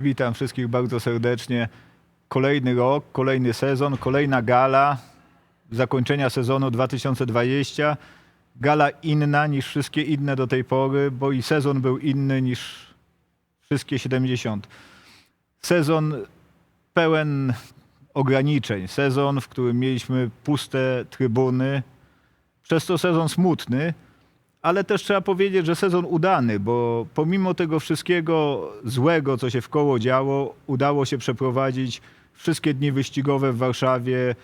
Witam wszystkich bardzo serdecznie. Kolejny rok, kolejny sezon, kolejna gala zakończenia sezonu 2020. Gala inna niż wszystkie inne do tej pory, bo i sezon był inny niż wszystkie 70. Sezon pełen ograniczeń. Sezon, w którym mieliśmy puste trybuny. Przez to sezon smutny, ale też trzeba powiedzieć, że sezon udany, bo pomimo tego wszystkiego złego, co się w koło działo, udało się przeprowadzić wszystkie dni wyścigowe w Warszawie,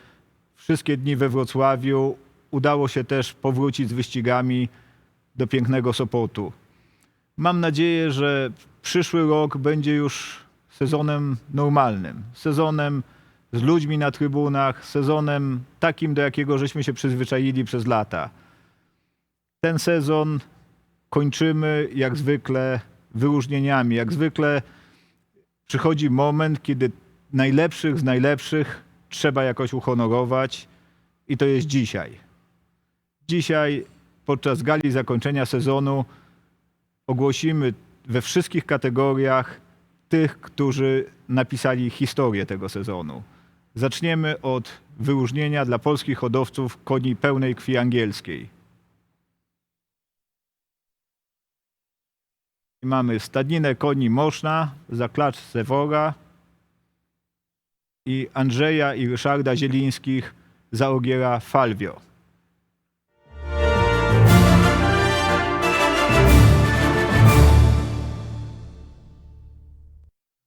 wszystkie dni we Wrocławiu. Udało się też powrócić z wyścigami do pięknego Sopotu. Mam nadzieję, że przyszły rok będzie już sezonem normalnym, sezonem z ludźmi na trybunach, sezonem takim, do jakiego żeśmy się przyzwyczaili przez lata. Ten sezon kończymy jak zwykle wyróżnieniami. Jak zwykle przychodzi moment, kiedy najlepszych z najlepszych trzeba jakoś uhonorować i to jest dzisiaj. Dzisiaj podczas gali zakończenia sezonu ogłosimy we wszystkich kategoriach tych, którzy napisali historię tego sezonu. Zaczniemy od wyróżnienia dla polskich hodowców koni pełnej krwi angielskiej. Mamy stadninę koni Moszna za klacz Sewora i Andrzeja i Ryszarda Zielińskich za ogiera Falvio.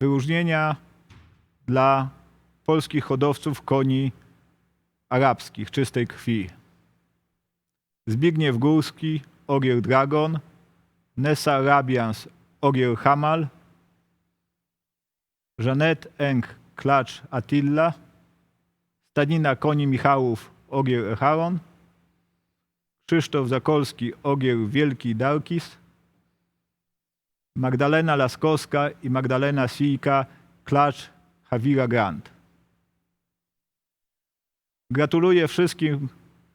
Wyróżnienia dla polskich hodowców koni arabskich, czystej krwi. Zbigniew Górski, ogier Dragon, Nessa Rabians, ogier Hamal, Żanet Eng, klacz Attila, Stadnina koni Michałów, ogier Echaron, Krzysztof Zakolski, ogier Wielki Darkis, Magdalena Laskowska i Magdalena Sijka, klacz Havira Grant. Gratuluję wszystkim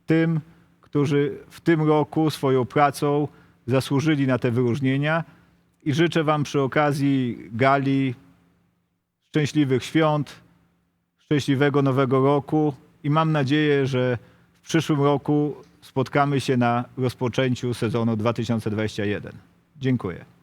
tym, którzy w tym roku swoją pracą zasłużyli na te wyróżnienia i życzę Wam przy okazji gali szczęśliwych świąt, szczęśliwego nowego roku i mam nadzieję, że w przyszłym roku spotkamy się na rozpoczęciu sezonu 2021. Dziękuję.